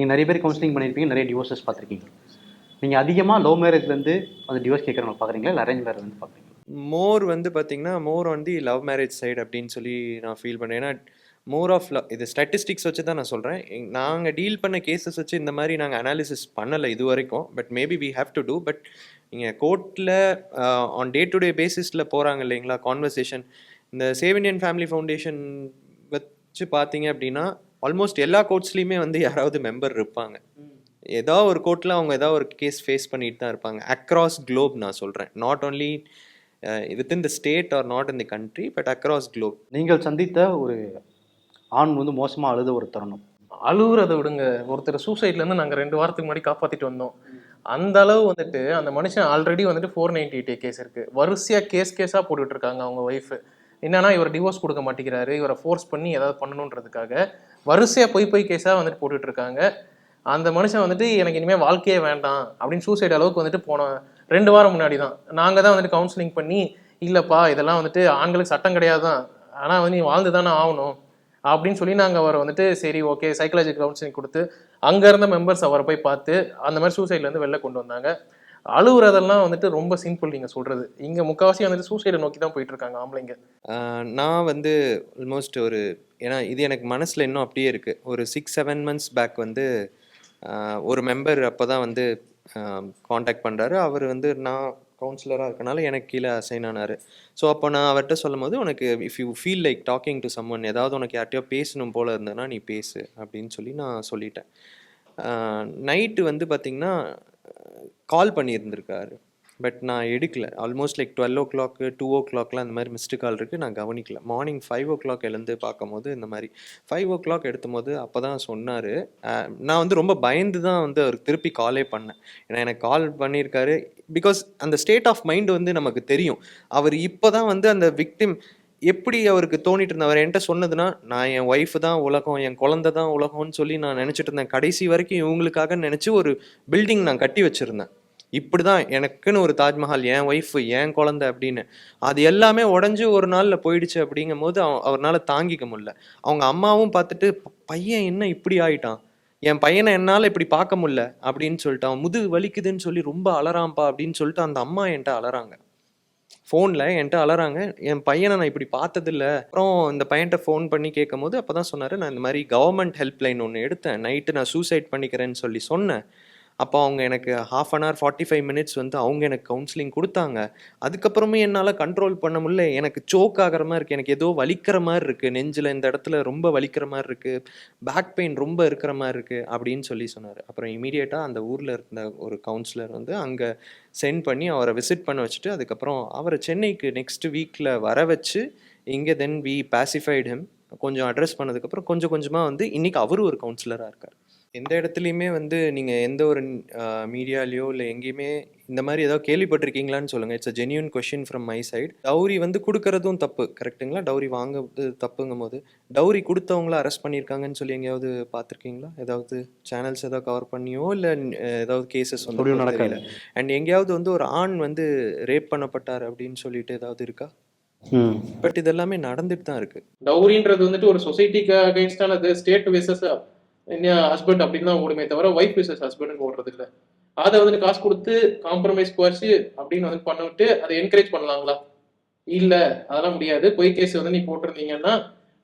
நீங்கள் நிறைய பேர் கவுன்சிலிங் பண்ணியிருப்பீங்க நிறைய டிவோர்ஸஸ் பார்த்துருக்கீங்க. நீங்கள் அதிகமாக லவ் மேரேஜ்லேருந்து அந்த டிவோர்ஸ் கேட்குறவங்க பார்க்குறீங்களா? இல்லை அரேஞ்ச் மேரேஜ் வந்து பார்க்குறீங்களா? மோர் வந்து பார்த்தீங்கன்னா more on the love marriage side அப்படின்னு சொல்லி நான் ஃபீல் பண்ணேன் ஏன்னா மோர் ஆஃப் லவ் இது ஸ்டாட்டிஸ்டிக்ஸ் வச்சு தான் நான் சொல்கிறேன் நாங்கள் டீல் பண்ண கேசஸ் வச்சு இந்த மாதிரி நாங்கள் அனாலிசிஸ் பண்ணலை இது வரைக்கும். But maybe we have to do but நீங்கள் கோர்ட்டில் ஆன் டே டு டே பேசிஸில் போகிறாங்க இல்லைங்களா கான்வர்சேஷன் இந்த சேவ் இண்டியன் ஃபேமிலி ஃபவுண்டேஷன் வச்சு பார்த்தீங்க அப்படின்னா ஆல்மோஸ்ட் எல்லா கோர்ட்ஸ்லேயுமே வந்து யாராவது மெம்பர் இருப்பாங்க. ஏதோ ஒரு கோர்ட்டில் அவங்க ஏதோ ஒரு கேஸ் ஃபேஸ் பண்ணிட்டு தான் இருப்பாங்க. அக்ராஸ் குளோப் நான் சொல்கிறேன் not only within the state or not in the country but across globe நீங்கள் சந்தித்த ஒரு ஆண் வந்து மோசமாக அழுத ஒரு தருணம். அழுகுறதை விடுங்க. ஒருத்தர் சூசைட்ல இருந்து நாங்க ரெண்டு வாரத்துக்கு முன்னாடி காப்பாத்திட்டு வந்தோம். அந்த அளவு வந்துட்டு அந்த மனுஷன் ஆல்ரெடி வந்துட்டு ஃபோர் நைன்டி எயிட் கேஸ் இருக்கு. வரிசையா கேஸ் கேஸா போட்டுட்டு இருக்காங்க அவங்க ஒய்ஃப் என்னன்னா இவர் டிவோர்ஸ் கொடுக்க மாட்டேங்கிறாரு. இவரை ஃபோர்ஸ் பண்ணி ஏதாவது பண்ணணுன்றதுக்காக வரிசையாக பொய் பொய் கேஸாக வந்துட்டு போட்டுட்டு இருக்காங்க. அந்த மனுஷன் வந்துட்டு எனக்கு இனிமேல் வாழ்க்கையே வேண்டாம். அப்படின்னு சூசைட் அளவுக்கு வந்துட்டு போன ரெண்டு வாரம் முன்னாடி தான் நாங்கள் தான் வந்துட்டு கவுன்சிலிங் பண்ணி இல்லைப்பா இதெல்லாம் வந்துட்டு ஆண்களுக்கு சட்டம் கிடையாது தான் ஆனால் வந்து நீ வாழ்ந்து தானே ஆகணும். அப்படின்னு சொல்லி நாங்கள் அவரை வந்துட்டு சரி ஓகே சைக்காலஜி கவுன்சிலிங் கொடுத்து அங்கே இருந்த மெம்பர்ஸ் அவரை போய் பார்த்து அந்த மாதிரி சூசைட்லேருந்து வெளில கொண்டு வந்தாங்க. அழுகுறதெல்லாம் வந்துட்டு ரொம்ப சிம்பிள் நீங்கள் சொல்கிறது இங்கே முக்கால்வாசி வந்துட்டு சூசைடை நோக்கி தான் போயிட்டு இருக்காங்க ஆம்பளைங்க நான் வந்து ஆல்மோஸ்ட் ஒரு ஏன்னா இது எனக்கு மனசில் இன்னும் அப்படியே இருக்குது ஒரு சிக்ஸ் செவன் மந்த்ஸ் பேக் வந்து ஒரு மெம்பர் அப்போ தான் வந்து காண்டாக்ட் பண்ணுறாரு அவர் வந்து நான் கவுன்சிலராக இருக்கனால எனக்கு கீழே அசைன் ஆனார். ஸோ அப்போ நான் அவர்கிட்ட சொல்லும் போது உனக்கு if you feel like talking to someone ஏதாவது உனக்கு யார்ட்டையோ பேசணும் போல இருந்ததுன்னா நீ பேசு அப்படின்னு சொல்லி நான் சொல்லிட்டேன். நைட்டு வந்து பார்த்திங்கன்னா கால் பண்ணியிருந்திருக்காரு. பட் நான் எடுக்கல. Almost like twelve o'clock two ஓ கிளாக்லாம் அந்த மாதிரி மிஸ்டு கால் இருக்குது நான் கவனிக்கல. மார்னிங் ஃபைவ் ஓ கிளாக் எழுந்து பார்க்கும்போது இந்த மாதிரி ஃபைவ் ஓ கிளாக் எடுத்தும் போது அப்போ தான் சொன்னார் நான் வந்து ரொம்ப பயந்து தான் வந்து அவருக்கு திருப்பி காலே பண்ணேன். ஏன்னா எனக்கு கால் பண்ணியிருக்காரு. பிகாஸ் அந்த ஸ்டேட் ஆஃப் மைண்ட் வந்து நமக்கு தெரியும். அவர் இப்போ தான் வந்து அந்த விக்டிம் எப்படி அவருக்கு தோணிட்டு இருந்தவர் என்கிட்ட சொன்னதுன்னா நான் என் ஒய்ஃபு தான் உலகம் என் குழந்தை தான் உலகம்னு சொல்லி நான் நினச்சிட்டு இருந்தேன். கடைசி வரைக்கும் இவங்களுக்காக நினச்சி ஒரு பில்டிங் நான் கட்டி வச்சுருந்தேன். இப்படி தான் எனக்குன்னு ஒரு தாஜ்மஹால் என் ஒய்ஃபு என் குழந்தை அப்படின்னு. அது எல்லாமே உடஞ்சி ஒரு நாளில் போயிடுச்சு அப்படிங்கும் போது அவ அவரால் தாங்கிக்க முடியல. அவங்க அம்மாவும் பார்த்துட்டு பையன் என்ன இப்படி ஆயிட்டான்? என் பையனை என்னால் இப்படி பார்க்க முடில அப்படின்னு சொல்லிட்டு அவன் முதுகு வலிக்குதுன்னு சொல்லி ரொம்ப அலறாம்பா அப்படின்னு சொல்லிட்டு அந்த அம்மா என்கிட்ட அலறாங்க. ஃபோனில் என்கிட்ட அலறாங்க. என் பையனை நான் இப்படி பார்த்ததில்ல. அப்புறம் இந்த பையன்கிட்ட ஃபோன் பண்ணி கேட்கும் போது அப்போ தான் சொன்னார் நான் இந்த மாதிரி கவர்மெண்ட் ஹெல்ப்லைன் ஒன்று எடுத்தேன். நைட்டு நான் சூசைட் பண்ணிக்கிறேன்னு சொல்லி சொன்னேன். அப்போ அவங்க எனக்கு half an hour forty five minutes வந்து அவங்க எனக்கு கவுன்சிலிங் கொடுத்தாங்க. அதுக்கப்புறமே என்னால் கண்ட்ரோல் பண்ண முடியல. எனக்கு சோக் ஆகிற மாதிரி இருக்குது எனக்கு ஏதோ வலிக்கிற மாதிரி இருக்குது நெஞ்சில் இந்த இடத்துல ரொம்ப வலிக்கிற மாதிரி இருக்குது பேக் பெயின் ரொம்ப இருக்கிற மாதிரி இருக்குது அப்படின்னு சொல்லி சொன்னார். அப்புறம் இமீடியட்டாக அந்த ஊரில் இருந்த ஒரு கவுன்சிலர் வந்து அங்கே சென்ட் பண்ணி அவரை விசிட் பண்ண வச்சுட்டு அதுக்கப்புறம் அவரை சென்னைக்கு நெக்ஸ்ட் வீக்கில் வர வச்சு இங்கே தென் வி பேசிஃபைடு ஹிம் கொஞ்சம் அட்ரஸ் பண்ணதுக்கப்புறம் கொஞ்சம் கொஞ்சமாக வந்து இன்றைக்கி அவரும் ஒரு கவுன்சிலராக இருக்கார். எந்த இடத்துலையுமே வந்து நீங்கள் எந்த ஒரு மீடியாலேயோ இல்லை எங்கேயுமே இந்த மாதிரி ஏதாவது கேள்விப்பட்டிருக்கீங்களான்னு சொல்லுங்கள் it's a genuine question from my side dowry வந்து கொடுக்கறதும் தப்பு கரெக்ட்டுங்களா? டவுரி வாங்குறது தப்புங்கும் போது டவுரி கொடுத்தவங்கள அரெஸ்ட் பண்ணியிருக்காங்கன்னு சொல்லி எங்கேயாவது பார்த்துருக்கீங்களா? ஏதாவது சேனல்ஸ் ஏதாவது கவர் பண்ணியோ இல்லை ஏதாவது கேசஸ் வந்து நடக்கல. அண்ட் எங்கேயாவது வந்து ஒரு ஆண் வந்து ரேப் பண்ணப்பட்டார் அப்படின்னு சொல்லிட்டு ஏதாவது இருக்கா? ம். பட் இதெல்லாமே நடந்துட்டு தான் இருக்கு. டவுரின்றது வந்துட்டு ஒரு சொசைட்டிக்கு அகைன்ஸ்டான அது ஸ்டேட் விசஸ் ஹஸ்பண்ட் அப்படின்னு தான் ஓடுமே தவிர ஒய்ஃப் விசஸ் ஹஸ்பண்ட் ஓடுறது இல்ல அதை வந்து காசு கொடுத்து காம்ப்ரமைஸ் குறைச்சு அப்படின்னு வந்து பண்ணிவிட்டு அதை என்கரேஜ் பண்ணலாங்களா? இல்ல அதெல்லாம் முடியாது. பொய் கேஸ் வந்து நீ போட்டிருந்தீங்கன்னா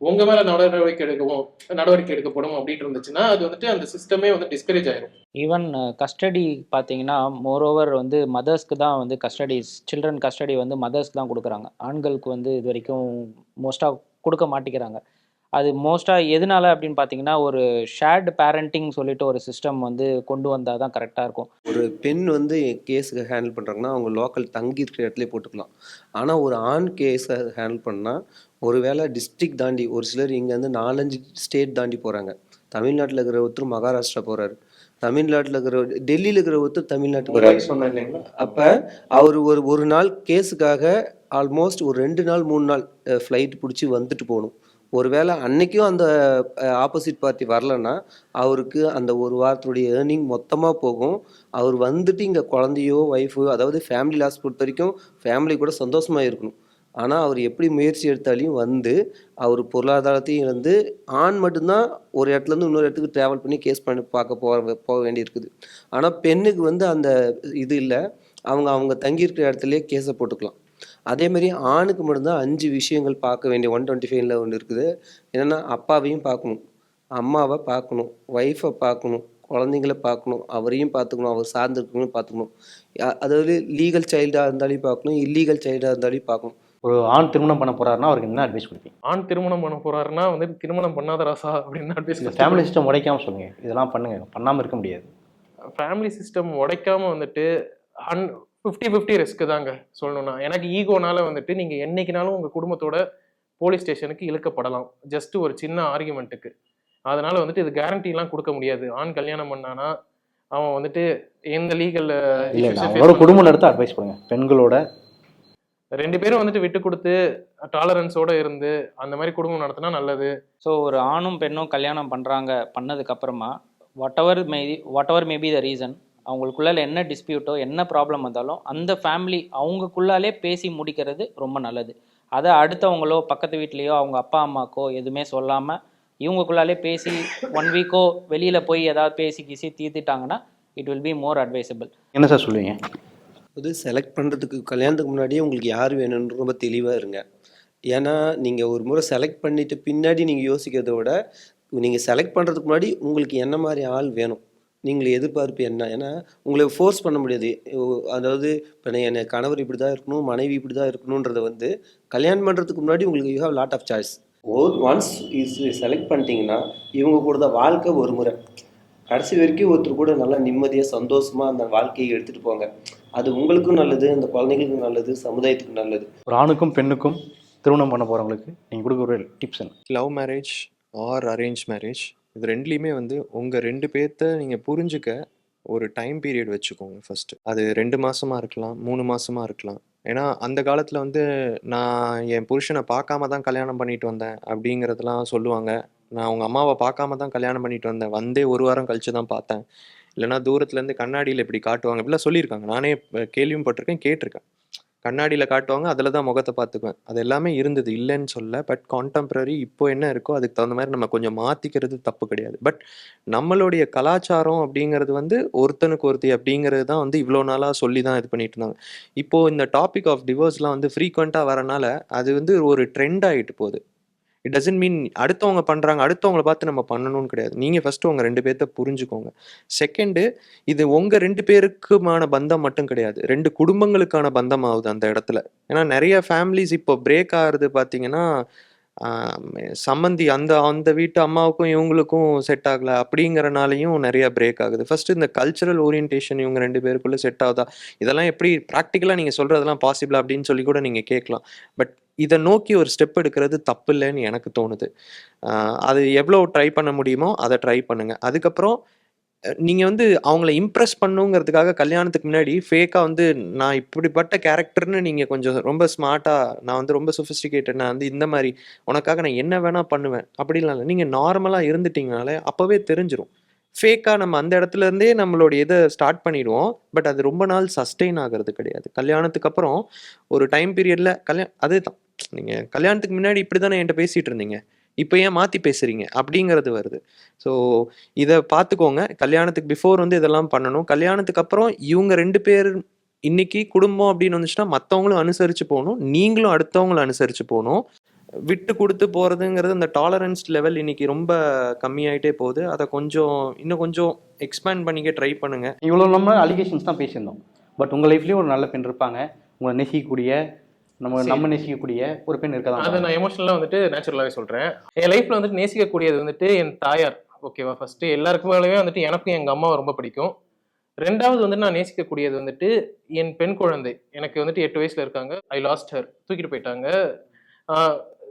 உங்க மேல நடவடிக்கை எடுக்கவும் நடவடிக்கை எடுக்கப்படும் அப்படின்னு இருந்துச்சுன்னா அது வந்துட்டு அந்த சிஸ்டமே வந்து டிஸ்கரேஜ் ஆயிரும். ஈவன் கஸ்டடி பார்த்தீங்கன்னா மோரோவர் வந்து மதர்ஸ்க்கு தான் வந்து கஸ்டடி சில்ட்ரன் கஸ்டடி வந்து மதர்ஸ்க்கு தான் கொடுக்குறாங்க. ஆண்களுக்கு வந்து இது வரைக்கும் மோஸ்ட்டாக கொடுக்க மாட்டேங்கிறாங்க. அது மோஸ்ட்டாக எதனால அப்படின்னு பார்த்தீங்கன்னா ஒரு ஷேர்டு பேரண்டிங் சொல்லிட்டு ஒரு சிஸ்டம் வந்து கொண்டு வந்தால் தான் கரெக்டாக இருக்கும். ஒரு பெண் வந்து கேஸுக்கு ஹேண்டில் பண்ணுறாங்கன்னா அவங்க லோக்கல் தங்கி இருக்கிற இடத்துல போட்டுக்கலாம். ஆனால் ஒரு ஆண் கேஸை ஹேண்டில் பண்ணால் ஒருவேளை டிஸ்ட்ரிக்ட் தாண்டி ஒரு சிலர் இங்கேருந்து நாலஞ்சு ஸ்டேட் தாண்டி போகிறாங்க தமிழ்நாட்டில் இருக்கிற ஒருத்தர் மகாராஷ்டிரா போகிறாரு தமிழ்நாட்டில் இருக்கிற டெல்லியில் இருக்கிற ஒருத்தர் தமிழ்நாட்டுக்கு இல்லைங்களா? அப்போ அவர் ஒரு ஒரு நாள் கேஸுக்காக ஆல்மோஸ்ட் ஒரு ரெண்டு நாள் மூணு நாள் ஃப்ளைட் பிடிச்சி வந்துட்டு போகணும். ஒருவேளை அன்னைக்கும் அந்த ஆப்போசிட் பார்ட்டி வரலன்னா அவருக்கு அந்த ஒரு வாரத்துடைய ஏர்னிங் மொத்தமாக போகும். அவர் வந்துட்டு இங்கே குழந்தையோ ஒய்ஃபோ அதாவது ஃபேமிலி லாஸ் பொறுத்த வரைக்கும் ஃபேமிலி கூட சந்தோஷமாக இருக்கணும். ஆனால் அவர் எப்படி முயற்சி எடுத்தாலையும் வந்து அவர் பொருளாதாரத்தையும் வந்து ஆண் மட்டும்தான் ஒரு இடத்துலேருந்து இன்னொரு இடத்துக்கு ட்ராவல் பண்ணி கேஸ் பண்ணி பார்க்க போக போக வேண்டியிருக்குது. ஆனால் பெண்ணுக்கு வந்து அந்த இது இல்லை. அவங்க அவங்க தங்கியிருக்கிற இடத்துலையே கேஸை போட்டுக்கலாம். அதே மாதிரி ஆணுக்கு மட்டும்தான் அஞ்சு விஷயங்கள் பார்க்க வேண்டிய ஒன் டுவெண்ட்டி ஃபைவ்ல ஒன்று இருக்குது. என்னென்னா அப்பாவையும் பார்க்கணும் அம்மாவை பார்க்கணும் ஒய்ஃபை பார்க்கணும் குழந்தைங்கள பார்க்கணும் அவரையும் பார்த்துக்கணும் அவர் சார்ந்து இருக்கவங்களும் பார்த்துக்கணும் அதாவது லீகல் சைல்டாக இருந்தாலும் பார்க்கணும் இல்லீகல் சைல்டாக இருந்தாலும் பார்க்கணும். ஒரு ஆண் திருமணம் பண்ண போறாருன்னா அவருக்கு என்ன அட்வைஸ் கொடுப்பீங்க? ஆண் திருமணம் பண்ண போறாருன்னா வந்துட்டு திருமணம் பண்ணாத ராசா அப்படின்னு அட்வைஸ் ஃபேமிலி சிஸ்டம் உடைக்காம சொல்லுங்க. இதெல்லாம் பண்ணுங்க. பண்ணாம இருக்க முடியாது. ஃபேமிலி சிஸ்டம் உடைக்காம வந்துட்டு அன் ஃபிஃப்டி ஃபிஃப்டி ரிஸ்க் தாங்க சொல்லணும்னா. எனக்கு ஈகோனால வந்துட்டு நீங்கள் என்னைக்குனாலும் உங்கள் குடும்பத்தோட போலீஸ் ஸ்டேஷனுக்கு இழுக்கப்படலாம். ஜஸ்ட் ஒரு சின்ன ஆர்குமெண்ட்டுக்கு அதனால வந்துட்டு இது கேரண்டிலாம் கொடுக்க முடியாது. ஆண் கல்யாணம் பண்ணானா அவன் வந்துட்டு எந்த லீகல் இல்ல இல்ல அவங்களோட குடும்பம் நடத்த அட்வைஸ் கொடுங்க. பெண்களோட ரெண்டு பேரும் வந்துட்டு விட்டு கொடுத்து டாலரன்ஸோட இருந்து அந்த மாதிரி குடும்பம் நடத்தினா நல்லது. ஸோ ஒரு ஆணும் பெண்ணும் கல்யாணம் பண்ணுறாங்க பண்ணதுக்கப்புறமா whatever may whatever maybe the reason அவங்களுக்குள்ளால என்ன டிஸ்பியூட்டோ என்ன ப்ராப்ளம் வந்தாலும் அந்த ஃபேமிலி அவங்களுக்குள்ளாலே பேசி முடிக்கிறது ரொம்ப நல்லது. அதை அடுத்தவங்களோ பக்கத்து வீட்லேயோ அவங்க அப்பா அம்மாக்கோ எதுவுமே சொல்லாமல் இவங்களுக்குள்ளாலே பேசி ஒன் வீக்கோ வெளியில் போய் ஏதாவது பேசி கீசி தீர்த்துட்டாங்கன்னா it will be more advisable என்ன சார் சொல்லுவீங்க? அது செலக்ட் பண்ணுறதுக்கு கல்யாணத்துக்கு முன்னாடியே உங்களுக்கு யார் வேணும்னு ரொம்ப தெளிவாக இருங்க. ஏன்னா நீங்கள் ஒரு முறை செலக்ட் பண்ணிட்டு பின்னாடி நீங்கள் யோசிக்கிறத விட நீங்கள் செலக்ட் பண்ணுறதுக்கு முன்னாடி உங்களுக்கு என்ன மாதிரி ஆள் வேணும்? நீங்கள் எதிர்பார்ப்பு என்ன? ஏன்னா உங்களை ஃபோர்ஸ் பண்ண முடியாது. அதாவது இப்போ என் கணவர் இப்படி தான் இருக்கணும் மனைவி இப்படி தான் இருக்கணுன்றத வந்து கல்யாணம் பண்ணுறதுக்கு முன்னாடி உங்களுக்கு you have lot of choice once is select பண்ணிட்டீங்கன்னா இவங்க கூட தான் வாழ்க்கை ஒரு முறை. கடைசி வரைக்கும் ஒருத்தர் கூட நல்லா நிம்மதியாக சந்தோஷமாக அந்த வாழ்க்கையை எடுத்துகிட்டு போங்க. அது உங்களுக்கும் நல்லது அந்த குழந்தைங்களுக்கும் நல்லது சமுதாயத்துக்கும் நல்லது. ஒரு ஆணுக்கும் பெண்ணுக்கும் திருமணம் பண்ண போறவங்களுக்கு நீங்க கொடுக்க ஒரு டிப்ஸ் என்ன? Love marriage or arrange marriage இது ரெண்டுலேயுமே வந்து உங்கள் ரெண்டு பேர்த்த நீங்கள் புரிஞ்சுக்க ஒரு டைம் பீரியட் வச்சுக்கோங்க ஃபஸ்ட்டு அது ரெண்டு மாதமாக இருக்கலாம் மூணு மாதமாக இருக்கலாம். ஏன்னா அந்த காலத்தில் வந்து நான் என் புருஷனை பார்க்காம தான் கல்யாணம் பண்ணிட்டு வந்தேன் அப்படிங்கிறதெல்லாம் சொல்லுவாங்க. நான் அவங்க அம்மாவை பார்க்காம தான் கல்யாணம் பண்ணிட்டு வந்தேன். வந்தே ஒரு வாரம் கழிச்சு தான் பார்த்தேன். இல்லைன்னா தூரத்துலேருந்து கண்ணாடியில் இப்படி காட்டுவாங்க. இப்படிலாம் சொல்லியிருக்காங்க. நானே கேள்வியும் பட்டிருக்கேன் கேட்டிருக்கேன். கண்ணாடியில் காட்டுவாங்க அதில் தான் முகத்தை பார்த்துக்குவேன். அது எல்லாமே இருந்தது இல்லைன்னு சொல்ல. பட் கான்டெம்பரரி இப்போ என்ன இருக்கோ அதுக்கு தகுந்த மாதிரி நம்ம கொஞ்சம் மாற்றிக்கிறது தப்பு கிடையாது. பட் நம்மளுடைய கலாச்சாரம் அப்படிங்கிறது வந்து ஒருத்தனுக்கு ஒருத்தி அப்படிங்கிறது தான் வந்து இவ்வளோ நாளாக சொல்லி தான் இது பண்ணிட்டு இருந்தாங்க. இப்போ இந்த டாபிக் ஆஃப் டிவோர்ஸ்லாம் வந்து ஃப்ரீக்வெண்ட்டாக வரனால அது வந்து ஒரு ட்ரெண்ட் ஆகிட்டு போகுது. இட் டசன்ட் மீன் அடுத்தவங்க பண்ணுறாங்க அடுத்தவங்கள பார்த்து நம்ம பண்ணணும்னு கிடையாது. நீங்கள் ஃபஸ்ட்டு உங்கள் ரெண்டு பேர்த்த புரிஞ்சுக்கோங்க. செகண்டு இது உங்கள் ரெண்டு பேருக்குமான பந்தம் மட்டும் கிடையாது. ரெண்டு குடும்பங்களுக்கான பந்தம் ஆகுது அந்த இடத்துல. ஏன்னா நிறைய ஃபேமிலிஸ் இப்போ பிரேக் ஆகிறது பார்த்தீங்கன்னா சம்மந்தி அந்த அந்த வீட்டு அம்மாவுக்கும் இவங்களுக்கும் செட் ஆகலை அப்படிங்கிறனாலையும் நிறையா பிரேக் ஆகுது. ஃபர்ஸ்ட் இந்த கல்ச்சரல் ஓரியன்டேஷன் இவங்க ரெண்டு பேருக்குள்ளே செட் ஆகுதா? இதெல்லாம் எப்படி ப்ராக்டிக்கலாக நீங்கள் சொல்கிறதெல்லாம் பாசிபிள் அப்படின்னு சொல்லி கூட நீங்கள் கேட்கலாம். பட் இதை நோக்கி ஒரு ஸ்டெப் எடுக்கிறது தப்பு இல்லைன்னு எனக்கு தோணுது. அது எவ்வளோ ட்ரை பண்ண முடியுமோ அதை ட்ரை பண்ணுங்க. அதுக்கப்புறம் நீங்கள் வந்து அவங்கள இம்ப்ரெஸ் பண்ணுங்கிறதுக்காக கல்யாணத்துக்கு முன்னாடி ஃபேக்காக வந்து நான் இப்படிப்பட்ட கேரக்டர்னு நீங்கள் கொஞ்சம் ரொம்ப ஸ்மார்ட்டாக நான் வந்து ரொம்ப சொஃபிஸ்டிகேட்டட் நான் வந்து இந்த மாதிரி உனக்காக நான் என்ன வேணால் பண்ணுவேன் அப்படிலாம் இல்லை. நீங்கள் நார்மலாக இருந்துட்டீங்கனாலே அப்போவே தெரிஞ்சிடும் ஃபேக்காக நம்ம அந்த இடத்துலேருந்தே நம்மளோட இதை ஸ்டார்ட் பண்ணிடுவோம். பட் அது ரொம்ப நாள் சஸ்டெயின் ஆகிறது கிடையாது. கல்யாணத்துக்கு அப்புறம் ஒரு டைம் பீரியட்ல கல்யாணம் அதுதான். நீங்கள் கல்யாணத்துக்கு முன்னாடி இப்படி தானே என்கிட்ட பேசிகிட்டு இருந்தீங்க. இப்போ ஏன் மாற்றி பேசுகிறீங்க அப்படிங்கிறது வருது. ஸோ இதை பார்த்துக்கோங்க கல்யாணத்துக்கு பிஃபோர் வந்து இதெல்லாம் பண்ணணும். கல்யாணத்துக்கு அப்புறம் இவங்க ரெண்டு பேர் இன்னைக்கு குடும்பம் அப்படின்னு வந்துச்சுன்னா மற்றவங்களும் அனுசரித்து போகணும். நீங்களும் அடுத்தவங்களும் அனுசரித்து போகணும். விட்டு கொடுத்து போகிறதுங்கிறது அந்த டாலரன்ஸ் லெவல் இன்னைக்கு ரொம்ப கம்மியாயிட்டே போகுது. அதை கொஞ்சம் இன்னும் கொஞ்சம் எக்ஸ்பேண்ட் பண்ணிக்க ட்ரை பண்ணுங்க. இவ்வளோ நம்ம அலிகேஷன்ஸ் தான் பேசியிருந்தோம். பட் உங்கள் லைஃப்லேயும் ஒரு நல்ல பெண் இருப்பாங்க. உங்களை நேசிக்கக்கூடிய நம்ம. நம்ம நேசிக்கக்கூடிய ஒரு பெண் இருக்க அதை நான் எமோஷனலாக வந்துட்டு நேச்சுரலாகவே சொல்கிறேன் என் லைஃப்பில் வந்துட்டு நேசிக்கக்கூடியது வந்துட்டு என் தாயார். ஓகேவா ஃபஸ்ட்டு எல்லாருக்கும் மேலேயுமே வந்துட்டு எனக்கும் எங்கள் அம்மாவை ரொம்ப பிடிக்கும். ரெண்டாவது வந்து நான் நேசிக்கக்கூடியது வந்துட்டு என் பெண் குழந்தை. எனக்கு வந்துட்டு எட்டு வயசுல இருக்காங்க. ஐ லாஸ்ட் ஹர் தூக்கிட்டு போயிட்டாங்க.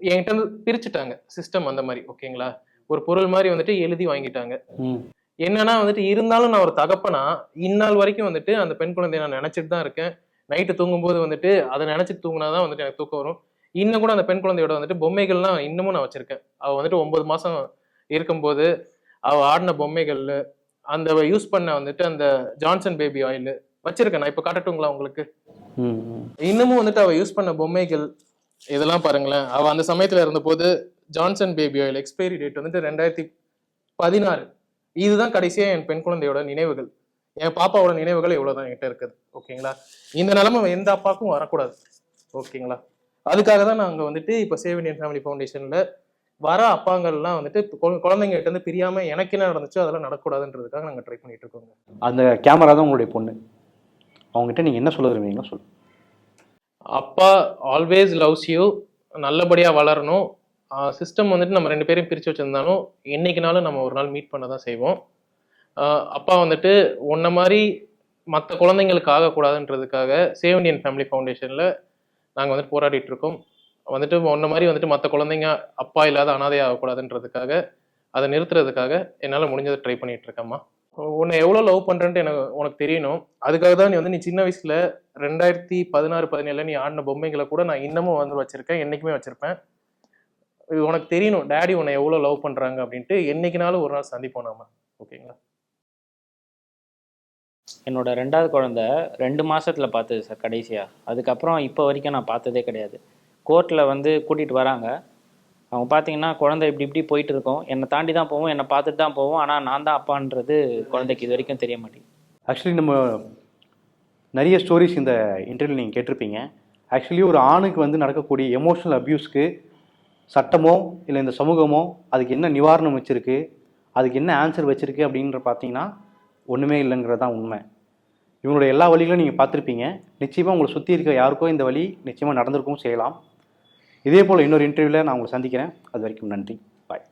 என்கிட்ட இருந்து பிரிச்சுட்டாங்க சிஸ்டம் அந்த மாதிரி ஓகேங்களா? ஒரு பொருள் மாதிரி வந்துட்டு எழுதி வாங்கிட்டாங்க. என்னன்னா வந்துட்டு இருந்தாலும் நான் ஒரு தகப்பனா இந்நாள் வரைக்கும் வந்துட்டு அந்த பெண் குழந்தைய நான் நினைச்சிட்டு தான் இருக்கேன். நைட்டு தூங்கும்போது வந்துட்டு அதை நினைச்சிட்டு தூங்குனாதான் வந்துட்டு எனக்கு தூக்கம் வரும். இன்னும் கூட அந்த பெண் குழந்தையோட வந்துட்டு பொம்மைகள்லாம் இன்னமும் நான் வச்சிருக்கேன். அவ வந்துட்டு ஒன்பது மாசம் இருக்கும்போது அவ ஆடின பொம்மைகள் அந்த யூஸ் பண்ண வந்துட்டு அந்த ஜான்சன் பேபி ஆயில் வச்சிருக்கேன். நான் இப்ப காட்டட்டுங்களா உங்களுக்கு. இன்னமும் வந்துட்டு அவ யூஸ் பண்ண பொம்மைகள் இதெல்லாம் பாருங்களேன். அவ அந்த சமயத்துல இருந்தபோது Johnson baby oil expiry date வந்துட்டு ரெண்டாயிரத்தி பதினாறு. இதுதான் கடைசியா என் பெண் குழந்தையோட நினைவுகள். என் பாப்பாவோட நினைவுகள் இவ்வளவுதான் என்கிட்ட இருக்குது. ஓகேங்களா? இந்த நிலமை எந்த அப்பாவுக்கும் வரக்கூடாது. ஓகேங்களா? அதுக்காக தான் நாங்க வந்துட்டு இப்போ சேவ் இந்தியன் ஃபேமிலி ஃபவுண்டேஷன்ல வர அப்பாங்கள்லாம் வந்துட்டு குழ- இருந்து பிரியாம எனக்கு என்ன நடந்துச்சோ அதெல்லாம் நடக்கூடாதுன்றதுக்காக நாங்க ட்ரை பண்ணிட்டு இருக்கோங்க. அந்த கேமரா தான் உங்களுடைய பொண்ணு. அவங்ககிட்ட நீங்கள் என்ன சொல்ல விரும்புறீங்களோ சொல்லுங்கள் அப்பா ஆல்வேஸ் லவ்ஸ் யூ நல்லபடியாக வளரணும். சிஸ்டம் வந்துட்டு நம்ம ரெண்டு பேரையும் பிரித்து வச்சுருந்தாலும் என்றைக்குனாலும் நம்ம ஒரு நாள் மீட் பண்ண தான் செய்வோம் அப்பா வந்துட்டு உன்ன மாதிரி மற்ற குழந்தைங்களுக்கு ஆகக்கூடாதுன்றதுக்காக சேவ் இண்டியன் ஃபேமிலி ஃபவுண்டேஷனில் நாங்கள் வந்துட்டு போராடிட்டு இருக்கோம். வந்துட்டு உன்ன மாதிரி வந்துட்டு மற்ற குழந்தைங்க அப்பா இல்லாத அனாதை ஆகக்கூடாதுன்றதுக்காக அதை நிறுத்துறதுக்காக என்னால் முடிஞ்சதை ட்ரை பண்ணிகிட்டு இருக்கேம்மா. உன்னை எவ்வளோ லவ் பண்ணுறேன்ட்டு எனக்கு உனக்கு தெரியணும். அதுக்காக தான் நீ வந்து நீ சின்ன வயசில் ரெண்டாயிரத்தி பதினாறு பதினேழில் நீ ஆடின பொம்மைகளை கூட நான் இன்னமும் வந்து வச்சுருக்கேன் என்றைக்குமே வச்சுருப்பேன். இது உனக்கு தெரியணும் டேடி உன்னை எவ்வளோ லவ் பண்ணுறாங்க அப்படின்ட்டு என்னைக்குனாலும் ஒரு நாள் சந்திப்போம் நாம. ஓகேங்களா? என்னோட ரெண்டாவது குழந்தை ரெண்டு மாதத்தில் பார்த்தது சார் கடைசியாக அதுக்கப்புறம் இப்போ வரைக்கும் நான் பார்த்ததே கிடையாது. கோர்ட்டில் வந்து கூட்டிகிட்டு வராங்க. அவங்க பார்த்தீங்கன்னா குழந்தை இப்படி இப்படி போயிட்டு இருக்கோம். என்னை தாண்டி தான் போவோம் என்னை பார்த்துட்டு தான் போவோம். ஆனால் நான் தான் அப்பான்றது குழந்தைக்கு இது வரைக்கும் தெரிய மாட்டேங்குது. ஆக்சுவலி நம்ம நிறைய ஸ்டோரிஸ் இந்த இன்டர்வியூ நீங்கள் கேட்டிருப்பீங்க. ஆக்சுவலி ஒரு ஆணுக்கு வந்து நடக்கக்கூடிய எமோஷனல் அப்யூஸ்க்கு சட்டமோ இல்லை இந்த சமூகமோ அதுக்கு என்ன நிவாரணம் வச்சுருக்கு அதுக்கு என்ன ஆன்சர் வச்சுருக்கு அப்படின்ற பார்த்தீங்கன்னா ஒன்றுமே இல்லைங்கிறது தான் உண்மை. இவங்களுடைய எல்லா வழிகளும் நீங்கள் பார்த்துருப்பீங்க. நிச்சயமாக உங்களை சுற்றி இருக்க யாருக்கோ இந்த வழி நிச்சயமாக நடந்திருக்கவும் செய்யலாம். இதே போல் இன்னொரு இன்டர்வியூவில் நான் உங்களை சந்திக்கிறேன். அது வரைக்கும் நன்றி. பாய்